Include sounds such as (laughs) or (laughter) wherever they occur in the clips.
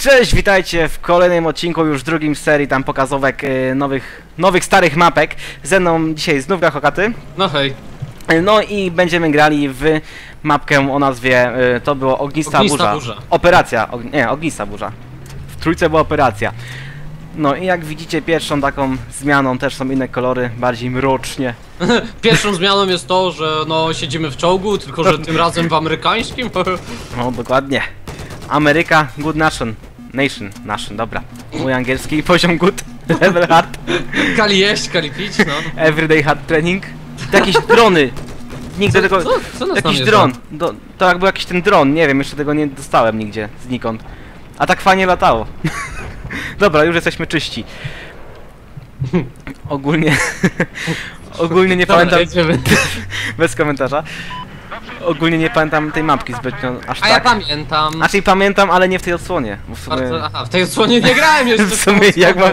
Cześć, witajcie w kolejnym odcinku, już drugim z serii tam pokazówek y, nowych, nowych starych mapek. Ze mną dzisiaj znów Gachokaty. No hej. Y, No i będziemy grali w mapkę o nazwie, y, to było Ognista, Ognista Burza. Burza. Operacja, og, nie, Ognista Burza. W trójce była operacja. No i jak widzicie pierwszą taką zmianą też są inne kolory, bardziej mrocznie. (laughs) Pierwszą zmianą jest to, że no siedzimy w czołgu, tylko że tym razem w amerykańskim. (laughs) No dokładnie. Ameryka, good nation. Nation, nation, dobra. Mój angielski (laughs) poziom good, (laughs) level hard. Kali jeść, kali pić, no. (laughs) Everyday hard training. To jakieś drony. Nigdy tego. Co, co nas Jakiś dron. Do, to jakby jakiś ten dron, nie wiem, jeszcze tego nie dostałem nigdzie, znikąd. A tak fajnie latało. Dobra, już jesteśmy czyści. Ogólnie. Ogólnie nie pamiętam. Bez komentarza. Ogólnie nie pamiętam tej mapki zbytnio aż A ja tak. pamiętam. Znaczy pamiętam, ale nie w tej odsłonie. Bo w sumie, Bardzo, aha, w tej odsłonie nie (laughs) grałem jeszcze. w sumie jak mam.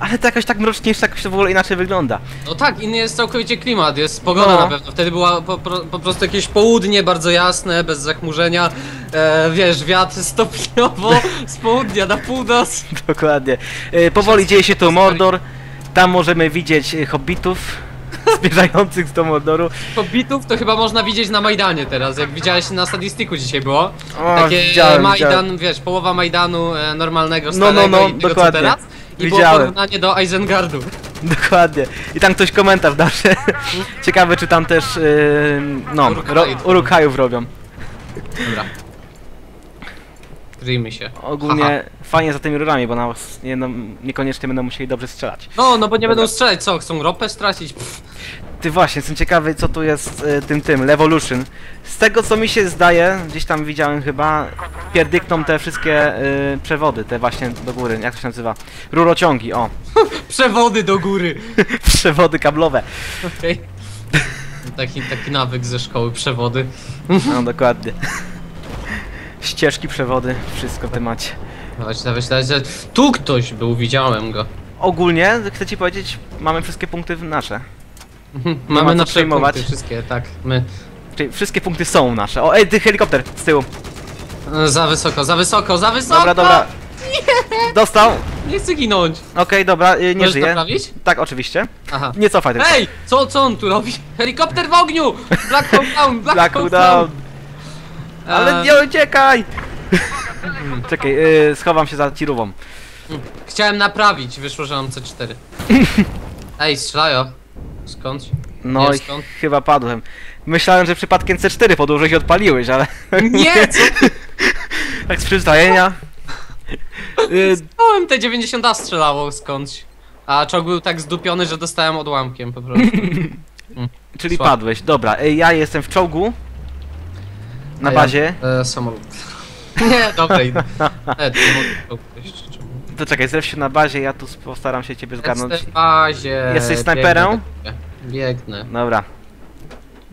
Ale to jakoś tak mroczniejsze, jakoś to w ogóle inaczej wygląda. No tak, inny jest całkowicie klimat, jest pogoda No. na pewno. Wtedy była po, pro- po prostu jakieś południe bardzo jasne, bez zachmurzenia. E, wiesz, wiatr stopniowo (laughs) z południa na północ. Dokładnie. E, powoli dzieje się tu Mordor. Tam możemy widzieć e, hobbitów (laughs) zmierzających do Mordoru. Hobbitów to chyba można widzieć na Majdanie teraz, jak widziałeś na statistiku dzisiaj było. O, Takie widziałem, Majdan, widziałem. wiesz, połowa Majdanu e, normalnego, No, no, starego no, i tego dokładnie. co teraz. I było Widziałem. porównanie do Eisengardu. (laughs) Dokładnie. I tam ktoś komentarz nasze. (laughs) Ciekawe czy tam też no, ro, Uruk-hai. Urukhajów robią. Dobra. Kryjmy się. Ogólnie Haha. fajnie za tymi rurami, bo nas nie, no, niekoniecznie będą musieli dobrze strzelać. No, no bo nie Dobra. będą strzelać, co? Chcą ropę stracić? Pff, Ty właśnie, jestem ciekawy co tu jest e, tym tym, Levolution. Z tego co mi się zdaje, gdzieś tam widziałem chyba, pierdykną te wszystkie e, przewody, te właśnie do góry, jak to się nazywa? Rurociągi, o. (laughs) Przewody do góry. Przewody kablowe. Okej. (laughs) Taki, taki nawyk ze szkoły, przewody. No dokładnie. Ścieżki, przewody, wszystko w temacie. Dawać, dawać, dawać. Tu ktoś był, widziałem go. Ogólnie, chcę ci powiedzieć, mamy wszystkie punkty nasze. (laughs) ma Mamy nasze przejmować. punkty wszystkie, tak. My. Czyli wszystkie punkty są nasze. O, ej, ty helikopter z tyłu. Za wysoko, za wysoko, za wysoko! Dobra, dobra. Dostał. Nie chcę ginąć. Okej, dobra, y, nie Możesz żyje. naprawić? Tak, oczywiście. Aha. Nie cofaj tylko. Ej! Co, co on tu robi? Helikopter w ogniu! Black Hawk Down! Black, Black Hawk down. Ale nie uciekaj! Czekaj, y, schowam się za tirówą. Chciałem naprawić, wyszło, że mam C4. (laughs) Ej, strzelają. Skąd? No Nie, i skąd? chyba padłem. Myślałem, że przypadkiem C4 podłożyłeś i odpaliłeś, ale Nie, co? (laughs) tak z przyzwyczajenia. (laughs) Y, Czołem T90A strzelało skądś. A czołg był tak zdupiony, że dostałem odłamkiem po prostu. czyli Słabo. padłeś, dobra. Y, ja jestem w czołgu. Na A ja- bazie. E, samolot. (laughs) Nie, dobra, idę. (laughs) E, to nie mogę czekaj, zresztą się na bazie, ja tu postaram się ciebie zgarnąć. Jestem w bazie. Jesteś snajperem? Biegnę. Biegnę. Dobra.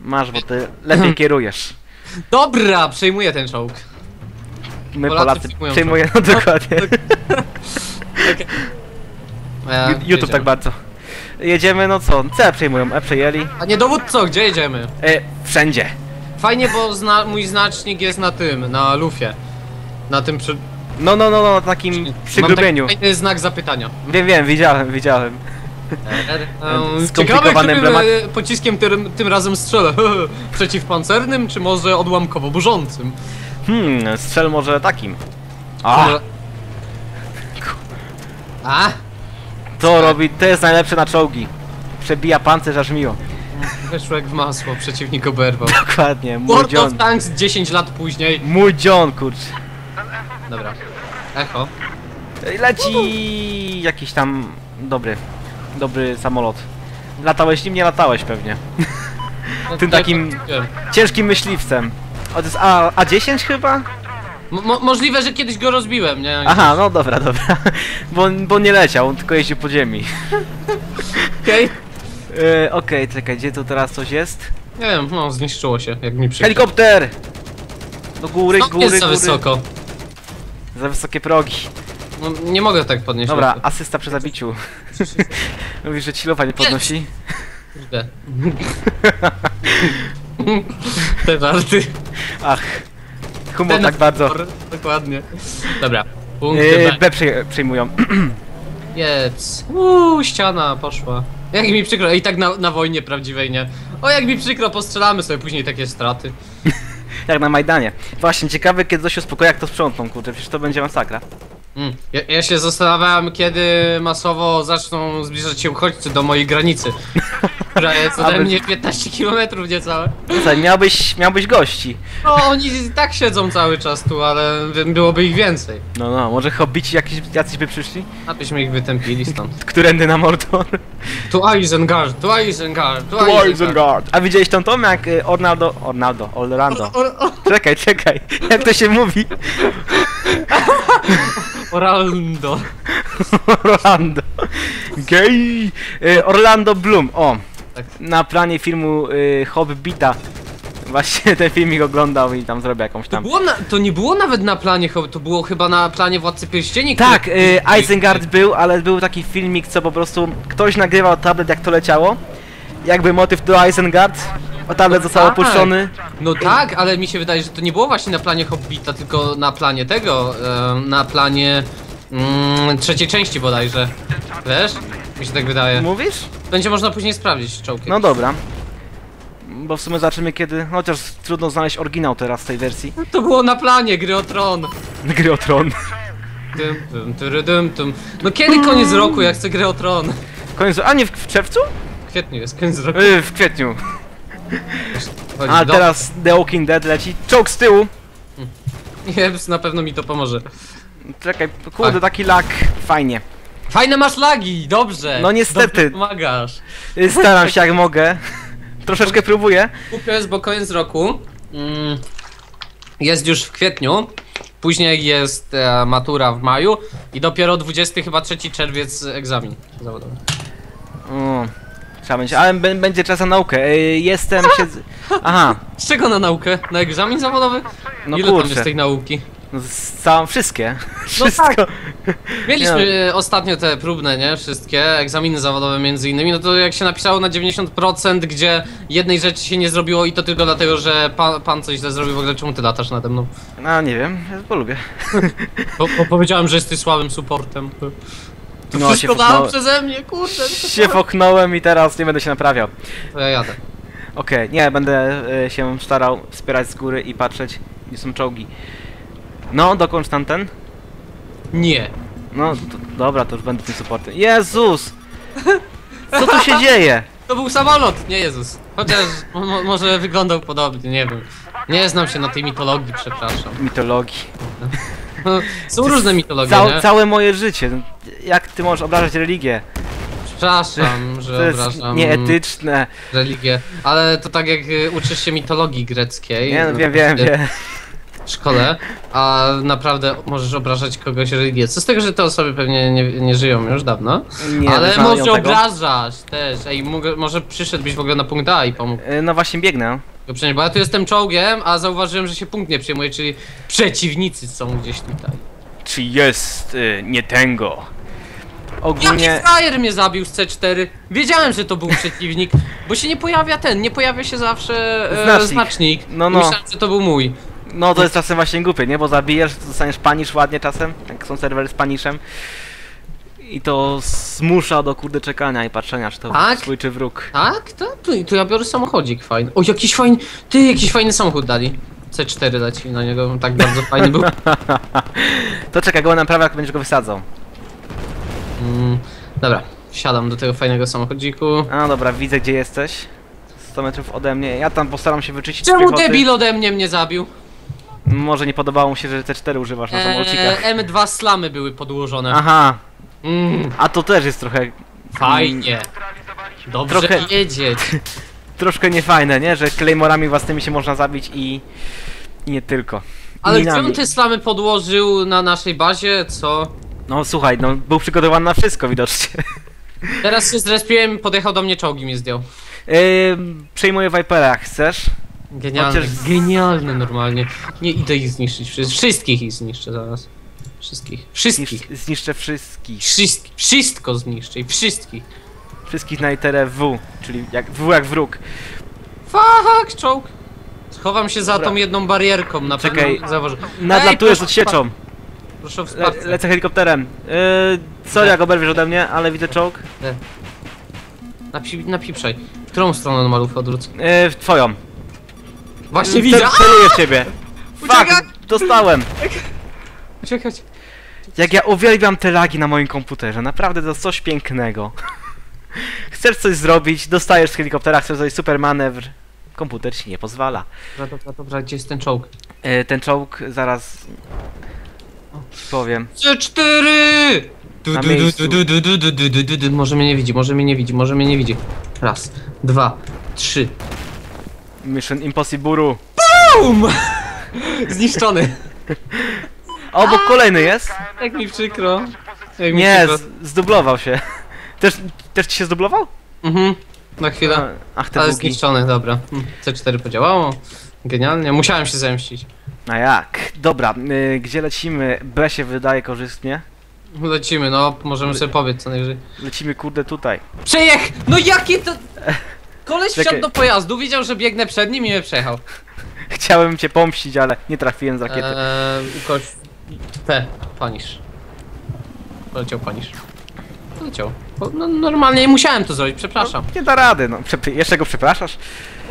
Masz, bo ty lepiej kierujesz. Dobra, przejmuję ten czołg. My Polacy Polacy przejmujemy, no (laughs) dokładnie. E, YouTube jedziemy. tak bardzo. Jedziemy, no co? C przejmują, E przejęli. Panie dowódco, gdzie jedziemy? E, wszędzie. Fajnie, bo zna mój znacznik jest na tym, na lufie. Na tym przy... No, no, no, no, na takim przygrubieniu. Mam taki fajny znak zapytania. Wiem, wiem, widziałem, widziałem. (laughs) Um, Skomplikowany ciekawe, którym emblemat. e, pociskiem tym, tym razem strzelę. (laughs) Przeciwpancernym, czy może odłamkowo burzącym? Hmm, strzel może takim. A, A? to robi, to jest najlepsze na czołgi. Przebija pancerz aż miło. Wyszło jak w masło, przeciwnik oberwał. Dokładnie, mój World of John. Tanks 10 lat później. Mój John, kurcz. Dobra. Echo. Leci jakiś tam dobry, dobry samolot. Latałeś nim? Nie latałeś pewnie. No, Tym takim- patrzyłem. Ciężkim myśliwcem. O, to jest A, A10 chyba? Mo mo możliwe, że kiedyś go rozbiłem, nie? Aha, no dobra, dobra. Bo, bo nie leciał, on tylko jeździł po ziemi. Okej. E, Okej, czekaj, gdzie tu teraz coś jest? Nie wiem, no zniszczyło się, jak mi przyjdzie. Helikopter! Do góry, Stąd góry, jest za góry. wysoko. Za wysokie progi. No, nie mogę tak podnieść. Dobra, asysta przy zabiciu. (laughs) Mówisz, że ci lufa nie podnosi? Kurde. (laughs) Te żarty. Ach, humor Ten tak bardzo. Dokładnie. Dobra. Punkty Yy, B. B przej- przejmują. (clears throat) Jedz. Uuu, ściana poszła. Jak mi przykro, i tak na, na wojnie prawdziwej, nie? O, jak mi przykro, postrzelamy sobie później takie straty. (laughs) Jak na Majdanie. Właśnie, ciekawe kiedy to się uspokoi, jak to sprzątną, kurde, przecież to będzie masakra. Mm. Ja, ja się zastanawiałem, kiedy masowo zaczną zbliżać się uchodźcy do mojej granicy. (laughs) Która jest ode Aby- mnie 15 km niecałe. Słuchaj, miałbyś, miałbyś gości. No, oni i tak siedzą cały czas tu, ale byłoby ich więcej. No, no, może hobbici jakiś, jacyś by przyszli? Abyśmy ich wytępili stąd. (laughs) Którędy na Mordor? Tu Isengard, tu Isengard, tu Isengard. A widziałeś tą tom jak y, Ornaldo... Ornaldo, Orlando. O, o, Czekaj, czekaj, jak to się mówi? (laughs) (laughs) Orlando. Orlando. Gej! Y, Orlando Bloom, o. Tak. Na planie filmu y, Hobbita. Właśnie ten filmik oglądał i tam zrobię jakąś To, tam... było na, to nie było nawet na planie, Hobbit, to było chyba na planie Władcy Pierścieni. Tak, który- y, Isengard był, ale był taki filmik, co po prostu ktoś nagrywał tablet jak to leciało. Jakby motyw do Isengard. O tablet został tak. opuszczony. No tak, ale mi się wydaje, że to nie było właśnie na planie Hobbita, tylko na planie tego, na planie mm, trzeciej części bodajże. Wiesz? Mi się tak wydaje. Mówisz? Będzie można później sprawdzić czołgi. No dobra. Bo w sumie zobaczymy kiedy, chociaż trudno znaleźć oryginał teraz tej wersji. To było na planie gry o tron. Gry o Tron. Dym, dym, tyry, dym, dym. No kiedy koniec roku, jak chcę grę o tron? Koniec, a nie w, w czerwcu? W kwietniu jest koniec roku. Yy, w kwietniu. A do- teraz The Walking Dead leci. Czołg z tyłu. (laughs) Jeps, na pewno mi to pomoże. Czekaj, kurde, Tak. taki lak. Fajnie. Fajne masz lagi, dobrze. No niestety. Dobrze pomagasz. Y, Staram się jak mogę. (laughs) Troszeczkę próbuję. Głupio jest, bo koniec roku mm, jest już w kwietniu, później jest e, matura w maju i dopiero 20 chyba 3 czerwiec egzamin zawodowy. O, trzeba będzie, ale b- będzie czas na naukę. Y, Jestem się... (laughs) Aha, Z czego na naukę? Na egzamin zawodowy? no Ile tam kurczę. jest tej nauki? No, z całą, wszystkie. No (laughs) Wszystko. tak. Mieliśmy e, ostatnio te próbne, nie? Wszystkie egzaminy zawodowe między innymi, no to jak się napisało na 90%, gdzie jednej rzeczy się nie zrobiło i to tylko dlatego, że pan, pan coś źle zrobił, w ogóle czemu ty latasz nade mną? No nie wiem, ja bo lubię. (laughs) Bo, bo powiedziałem, że jesteś słabym supportem. To No, wszystko woknąłem. przeze mnie, kurde. Się foknąłem i teraz nie będę się naprawiał. To ja jadę. Okej, nie, będę y, się starał wspierać z góry i patrzeć, gdzie są czołgi. No, dokończ tamten. Nie. No, to, dobra, to już będę tym supportem. Jezus! Co tu się dzieje? (laughs) To był samolot, nie Jezus. Chociaż mo mo- może wyglądał podobnie, nie wiem. Nie znam się na tej mitologii, przepraszam. Mitologii. (laughs) Są różne mitologie, Cał, nie? całe moje życie. Jak ty możesz obrażać religię? Przepraszam, (laughs) To że jest obrażam nieetyczne. religię. Ale to tak jak y, uczysz się mitologii greckiej Nie, no, no, wiem, wiem, wiem. w szkole, a naprawdę możesz obrażać kogoś religię. Co z tego, że te osoby pewnie nie, nie żyją już dawno? Nie ale wyznają może obrażasz też. Ej, może przyszedłbyś w ogóle na punkt A i pomógł. Y, No właśnie biegnę. Przenieść, Bo ja tu jestem czołgiem, a zauważyłem, że się punkt nie przyjmuje, czyli przeciwnicy są gdzieś tutaj. Czy jest y, nie tęgo? Jaki Ogólnie... frajer mnie zabił z C4? Wiedziałem, że to był przeciwnik, bo się nie pojawia ten, nie pojawia się zawsze e, Znacznik. znacznik. No, no. Myślałem, że to był mój. No to jest czasem właśnie głupie, nie? Bo zabijesz, dostaniesz panisz ładnie czasem, jak są serwery z paniszem. I to zmusza do kurde czekania i patrzenia, czy to Tak? swój czy wróg. Tak? To, to, to ja biorę samochodzik fajny. O, jakiś fajny, ty, jakiś fajny samochód dali. C4 leci na niego, tak bardzo fajny był. (laughs) To czekaj, go naprawia, jak będziesz go wysadzał. Mm, dobra, wsiadam do tego fajnego samochodziku. A dobra, widzę gdzie jesteś. 100 metrów ode mnie. Ja tam postaram się wyczyścić Czemu piechoty. debil ode mnie mnie zabił? Może nie podobało mu się, że T4 używasz na samolocikach. Eee, M2 slamy były podłożone. Aha, Mm, a to też jest trochę... fajnie. Dobrze Trochę- wiedzieć. (laughs) Troszkę niefajne, nie? Że claymorami własnymi się można zabić i... I nie tylko. Ale on te slamy podłożył na naszej bazie, co? No słuchaj, no był przygotowany na wszystko widocznie. (laughs) Teraz się zrespiłem, podjechał do mnie czołgi mnie zdjął. Yy, przejmuję Vipera, chcesz. Genialny, Chociaż- genialny normalnie. Nie idę ich zniszczyć, wszys- wszystkich ich zniszczę zaraz. Wszystkich, wszystkich. Znisz, zniszczę wszystkich. Wszystkich, wszystko zniszczę i wszystkich. Wszystkich na literę W, czyli jak W jak wróg. Fuck, czołg. Schowam się za Dobra. tą jedną barierką, na Czekaj, pewno zauważy. Nadlatujesz Ej, odsieczą. Proszę o Le, wsparcie. lecę helikopterem. Yy, sorry, jak oberwiesz ode mnie, ale widzę czołg. Napi napiprzaj. W którą stronę malów odwróć? Yy, w twoją. Właśnie widzę! Celuję w ciebie. Uciekaj! Fuck, dostałem. Uciekać. Jak ja uwielbiam te lagi na moim komputerze, naprawdę to jest coś pięknego. Chcesz coś zrobić, dostajesz z helikoptera, chcesz zrobić super manewr. Komputer ci nie pozwala. Dobra, dobra, dobra, gdzie jest ten czołg? Yy, ten czołg zaraz powiem. C4! Du, Na du, du, miejscu. du, du, du, du, du, du, du, du. Może mnie nie widzi, może mnie nie widzi, może mnie nie widzi. Raz, dwa, trzy. Mission Impossible. BUM! (laughs) Zniszczony. (laughs) A obok kolejny jest? Jak mi przykro. Jak mi Nie, przykro. z, zdublował się. (laughs) Też, też ci się zdublował? Mhm. Na chwilę. Ach, te Ale bugi. zniszczony, dobra. Hmm, C4 podziałało. Genialnie, musiałem się zemścić. A jak? Dobra, y, gdzie lecimy? B się wydaje korzystnie. Lecimy, no, możemy sobie powiedzieć co najwyżej. Lecimy kurde tutaj. Przejech! No jakie to... (laughs) Koleś Czekaj. wsiadł do pojazdu, widział, że biegnę przed nim i mnie przejechał. (laughs) Chciałem cię pomścić, ale nie trafiłem z rakiety. Eee, ukoś... P. Panisz. Poleciał panisz. Poleciał. Po, no, normalnie musiałem to zrobić, przepraszam. Nie da rady, no. Przepy- jeszcze go przepraszasz?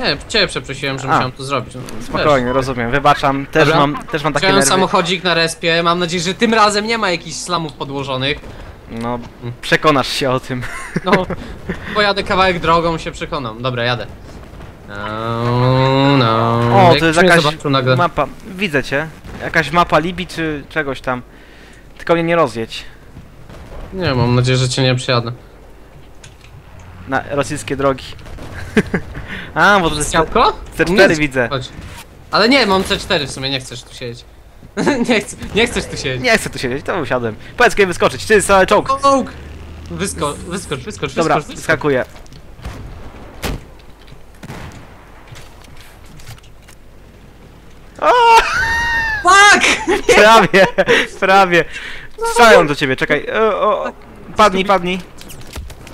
Nie, ciebie przeprosiłem, że A. musiałem to zrobić. No, wiesz. Spokojnie, rozumiem, wybaczam. Też Dobra. mam, też mam takie Wziąłem nerwy. samochodzik na respie, mam nadzieję, że tym razem nie ma jakichś slamów podłożonych. No, przekonasz się o tym. No, pojadę kawałek drogą, się przekonam. Dobra, jadę. No, no. O, Jak to jest mnie jakaś zobaczył nagle. mapa. Widzę cię. Jakaś mapa Libii czy czegoś tam. Tylko mnie nie rozjedź. Nie, mam nadzieję, że cię nie przyjadę. Na rosyjskie drogi. (laughs) A, bo to jest Jabłko? C4 Nie, widzę. Chodź. Ale nie, mam C4 w sumie, nie chcesz tu siedzieć. (laughs) nie, chcę, nie chcesz tu siedzieć. Nie chcę tu siedzieć, to usiadłem. Powiedz kiedy wyskoczyć. Ty, cały czołg. Czołg! Wysko, wyskocz, wyskocz, Dobra, wyskocz, wyskocz. skakuję. O, Fuck! (laughs) prawie, prawie. Strzelają do ciebie, czekaj. O, o, padnij, padnij.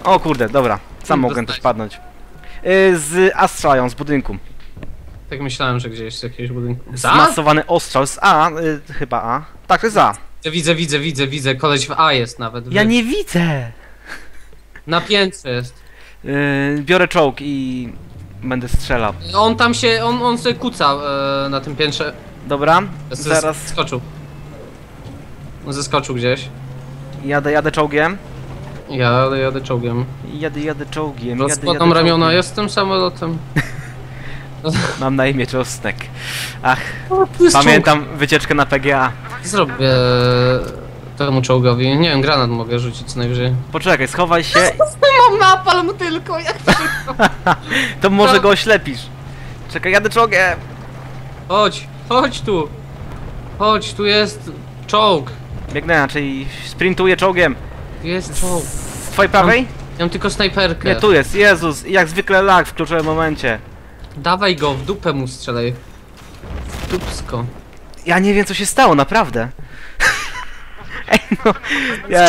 O kurde, dobra. Sam mogłem też padnąć. Y, Z A strzelają, z budynku. Tak myślałem, że gdzieś z jakiegoś budynku. Za? Zmasowany ostrzał z A, y, chyba A. Tak, to jest A. Widzę, widzę, widzę, widzę. Koleś w A jest nawet. Ja nie widzę. Na piętrze jest. Y, Biorę czołg i będę strzelał. On tam się, on, on sobie kuca e, na tym piętrze. Dobra, Zes- zaraz Zeskoczył. Zeskoczył gdzieś. jadę, jadę czołgiem. Ja jadę czołgiem. Jadę, jadę czołgiem. Jadę, Rozkładam jadę ramiona, czołgiem. jestem samolotem. (laughs) Mam na imię Czosnek. Ach, Tu jest pamiętam wycieczkę na PGA. czołg. Zrobię temu czołgowi. Nie wiem, granat mogę rzucić co najwyżej. Poczekaj, schowaj się, Mam napalm tylko, jak (laughs) to może Tak. go oślepisz. Czekaj, jadę czołgiem. Chodź, chodź tu. Chodź, tu jest czołg. Biegnę, czyli sprintuję czołgiem. Tu jest czołg. Z twojej prawej? Ja mam tylko snajperkę. Nie, tu jest, Jezus, jak zwykle lag w kluczowym momencie. Dawaj go, w dupę mu strzelaj. Dupsko. Ja nie wiem co się stało, naprawdę. Ej no, ja...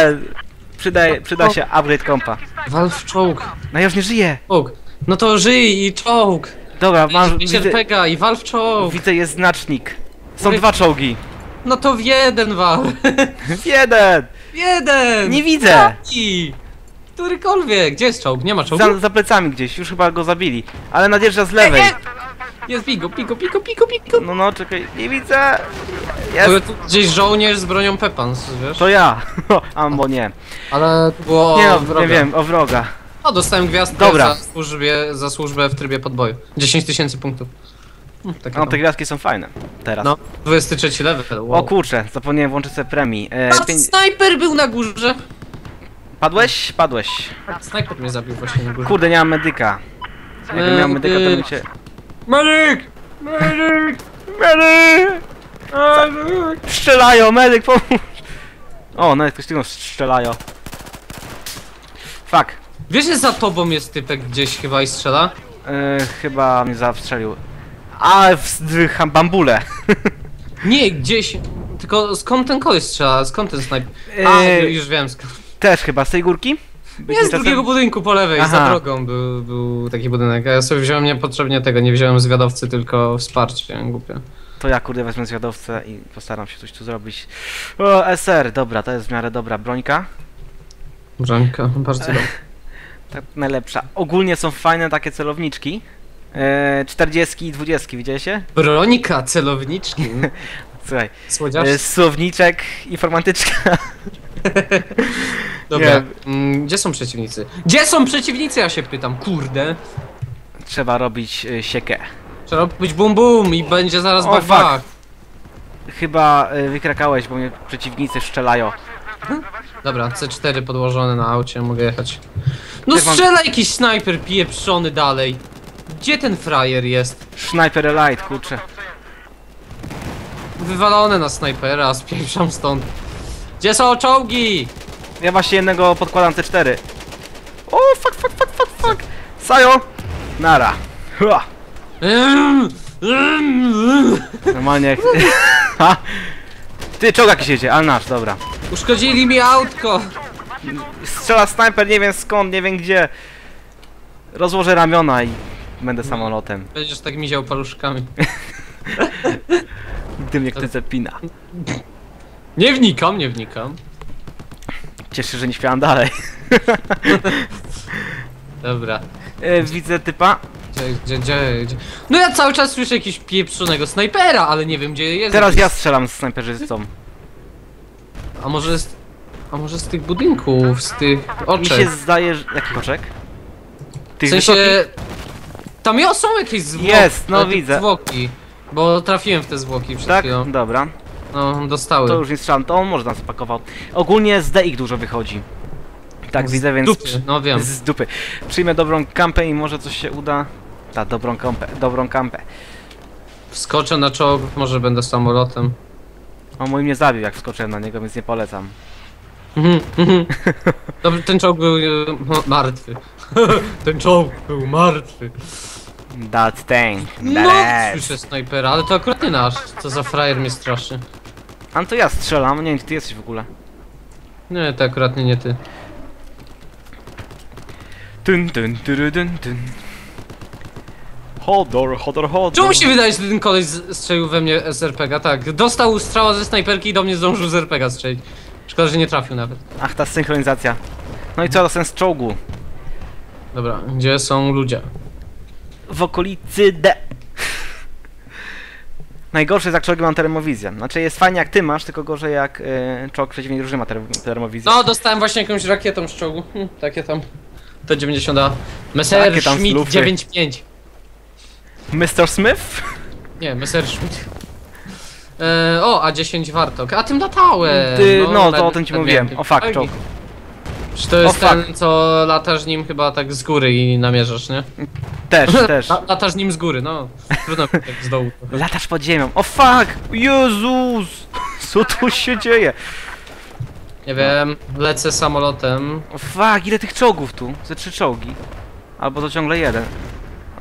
Przyda, przyda się upgrade kompa. Wal w czołg. No ja już nie żyję. Czołg. No to żyj i czołg. Dobra, mam, widzę, RPGa i wal w czołg. widzę jest znacznik. Są Wy- dwa czołgi. No to w jeden wal. (laughs) Jeden! W jeden. Nie widzę! I Którykolwiek. Gdzie jest czołg? Nie ma czołgu? Za, za plecami gdzieś, już chyba go zabili. Ale nadjeżdża z lewej. Nie, nie. Jest pigo, pigo, pigo, pigo, pigo. No, no, czekaj, nie widzę. Jest, tu gdzieś żołnierz z bronią Pepans, wiesz? to ja. (laughs) Ambo nie. Ale to było Nie o no, wroga. nie wiem, o wroga. O, dostałem gwiazdkę Dobra. Za, służbie, za służbę w trybie podboju. 10 tysięcy punktów. Hmm, takie No, tam. te gwiazdki są fajne. Teraz. No, 23 level. Wow. O kurczę, zapomniałem włoączyć sobie premii. E, A, pięć... snajper był na górze. Padłeś? Padłeś. Snajper mnie zabił właśnie na górze. Kurde, nie mam medyka. Jakbym miał medyka, to bym cię... Medyk! Medyk! Medyk! Strzelają, medyk, pomóż! O, nawet ktoś tylko strzelają. Fuck. Wiesz, że za tobą jest typek gdzieś chyba i strzela? E, chyba mnie zastrzelił. A, w, w bambule. (laughs) Nie, gdzieś. Tylko skąd ten koleś strzela? Skąd ten snajper? A, E, już wiem skąd. też chyba, z tej górki? Jest z drugiego budynku po lewej, Aha. za drogą był, był taki budynek. A ja sobie wziąłem niepotrzebnie tego, nie wziąłem zwiadowcy, tylko wsparcie, głupie. To ja kurde wezmę zwiadowcę i postaram się coś tu zrobić. O, SR, dobra, to jest w miarę dobra brońka. Brzanka, bardzo (laughs) dobrze. Tak najlepsza. Ogólnie są fajne takie celowniczki. E, 40 i 20, widzieliście? Bronika, celowniczki. (laughs) Słuchaj, Słodziasz? e, słowniczek, informatyczka. (laughs) Dobra. Mm, gdzie są przeciwnicy? Gdzie są przeciwnicy, ja się pytam, kurde. Trzeba robić e, siekę. Trzeba robić bum bum i będzie zaraz O, bach bach. Chyba e, wykrakałeś, bo mnie przeciwnicy strzelają. Dobra, C4 podłożone na aucie, mogę jechać. No mam- strzela jakiś snajper pieprzony dalej. Gdzie ten frajer jest? Sniper Elite, kurczę. Wywalone na snajpera, spieprzam stąd. Gdzie są czołgi? Ja właśnie jednego podkładam C4. O, fuck, fuck, fuck, fuck, fuck. Sajo! Nara. Hua. Ym, ym, ym. Normalnie jak... (laughs) Ha! Ty, czołg jakiś jedzie, ale nasz, dobra. Uszkodzili mi autko. Strzela snajper, nie wiem skąd, nie wiem gdzie. Rozłożę ramiona i będę samolotem. Będziesz tak miział paluszkami. (laughs) Gdy mnie ktoś zapina. Nie wnikam, nie wnikam. Cieszę się, że nie śpiewam dalej. (laughs) Dobra. E, widzę typa. Gdzie, gdzie, gdzie, gdzie? No ja cały czas słyszę jakiegoś pieprzonego snajpera, ale nie wiem gdzie jest. Teraz ja strzelam z snajperzystą. A może z... A może z tych budynków, z tych Mi oczek? się zdaje, że... Jaki oczek? W Tych sensie... wysokich? Tam ja- są jakieś zwłoki. Jest, no ale te widzę. Zwłoki. Bo trafiłem w te zwłoki przed Tak? chwilą. Dobra. No, dostały. To już nie strzelam, to on może nas spakował. Ogólnie z DX dużo wychodzi. Tak widzę, więc... Dupy, no wiem. Z dupy. Przyjmę dobrą kampę i może coś się uda. Ta, dobrą kampę, dobrą kampę. Wskoczę na czołg, może będę samolotem. On mój mnie zabił, jak wskoczyłem na niego, więc nie polecam. Mhm, mhm. Dobrze, ten czołg był e, no, martwy. (laughs) ten czołg był martwy. That thing. No, That słyszę snajpera, ale to akurat nie nasz. Co za frajer mnie straszy. A to ja strzelam, nie wiem gdzie ty jesteś w ogóle. Nie, to akurat nie, nie ty. Tyn, tyn, tyry, tyn, tyn. Hodor, hodor, hodor. Czemu mi się wydaje, że ten koleś strzelił we mnie z RPG? Tak, dostał strzała ze snajperki i do mnie zdążył z RPG strzelić. Szkoda, że nie trafił nawet. Ach, ta synchronizacja. No i co, to sens czołgu. Dobra, gdzie są ludzie? W okolicy D. (laughs) Najgorsze jest jak czołgi mam termowizję. Znaczy jest fajnie jak ty masz, tylko gorzej jak y, czołg przeciwnej drużyny ma ter termowizję. No, dostałem właśnie jakąś rakietą z czołgu. Hm, takie tam. T90A. Takie Messerschmitt tam slufy. 95. Mr. Smith? Nie, Messerschmitt. E, o, A10 Wartok. A tym latałem. Ty, no, to nawet- o tym ci nawet mówiłem. miałem O fajki. czołg. Czy to jest O, fuck. ten, co latasz nim chyba tak z góry i namierzasz, nie? (laughs) Też, (laughs) też. La, latasz nim z góry, no. Trudno tak z dołu. Latasz pod ziemią. O fuck! Jezus! Co tu się dzieje? Nie wiem, lecę samolotem. O fuck, ile tych czołgów tu? Ze trzy czołgi. Albo to ciągle jeden.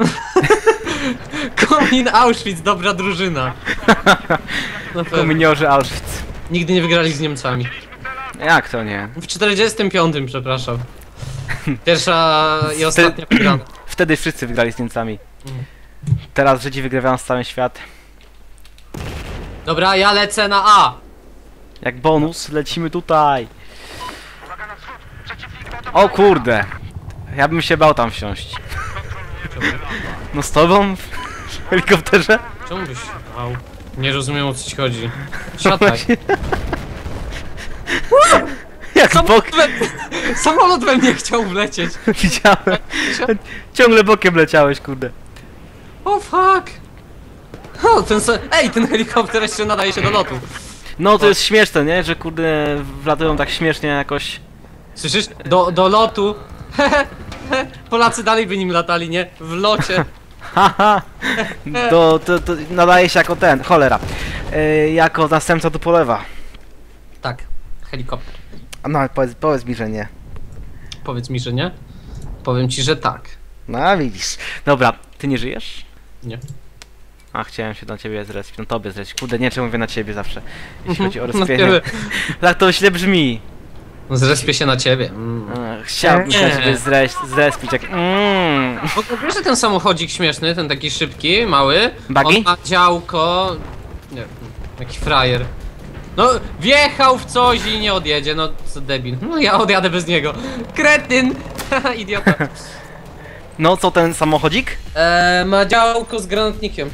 (laughs) Komin Auschwitz? dobra drużyna. (laughs) No pewnie. Kominiorzy Auschwitz. Nigdy nie wygrali z Niemcami. Jak to nie? W 45, przepraszam. Pierwsza i ostatnia wygrana. (clears throat) Wtedy wszyscy wygrali z Niemcami. Mhm. Teraz Żydzi wygrywają z całym świat. Dobra, ja lecę na A. Jak bonus lecimy tutaj. O kurde. Ja bym się bał tam wsiąść. No z tobą? W helikopterze? Czemu byś bał? Nie rozumiem o co ci chodzi. (laughs) Siadaj. (laughs) Jak bok Samolot we, samolot we mnie chciał wlecieć. (laughs) widziałem. Ciągle bokiem leciałeś, kurde. O fuck! O, ten se... Ej, ten helikopter jeszcze nadaje się do lotu. No to jest śmieszne, nie? Że kurde wlatują tak śmiesznie jakoś. Słyszysz? Do, do lotu. (laughs) Polacy dalej by nim latali, nie? W locie. Haha! (laughs) To, to, to nadaje się jako ten, cholera. E, jako następca Tupolewa. Tak, helikopter. A No, powiedz, powiedz mi, że nie. Powiedz mi, że nie? Powiem ci, że tak. No, widzisz. Dobra, ty nie żyjesz? Nie. A, chciałem się na ciebie zrespić, no tobie zrespić. Kurde, nie, czemu mówię na ciebie zawsze, jeśli Mhm. chodzi o (laughs) Na respienie. tak to źle brzmi. Zrespię się na ciebie. Mm. E, Chciałbym Nie. ciebie zres zrespić, jak... Mm. W ogóle wiesz, że ten samochodzik śmieszny, ten taki szybki, mały, Buggy? on ma działko... Nie, jaki frajer. No, wjechał w coś i nie odjedzie, no co debil. No ja odjadę bez niego. Kretyn! (laughs) Haha, Idiota. (laughs) No, co ten samochodzik? Eee, ma działko z granatnikiem.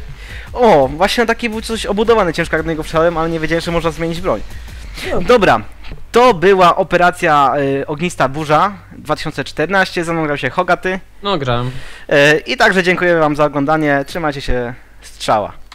O, właśnie taki był coś obudowany, ciężko jak na niego wszedłem, ale nie wiedziałem, że można zmienić broń. Dobra, to była operacja y, Ognista Burza 2014, ze mną grał się Hogaty. No grałem. Y, I także dziękuję wam za oglądanie, trzymajcie się, strzała.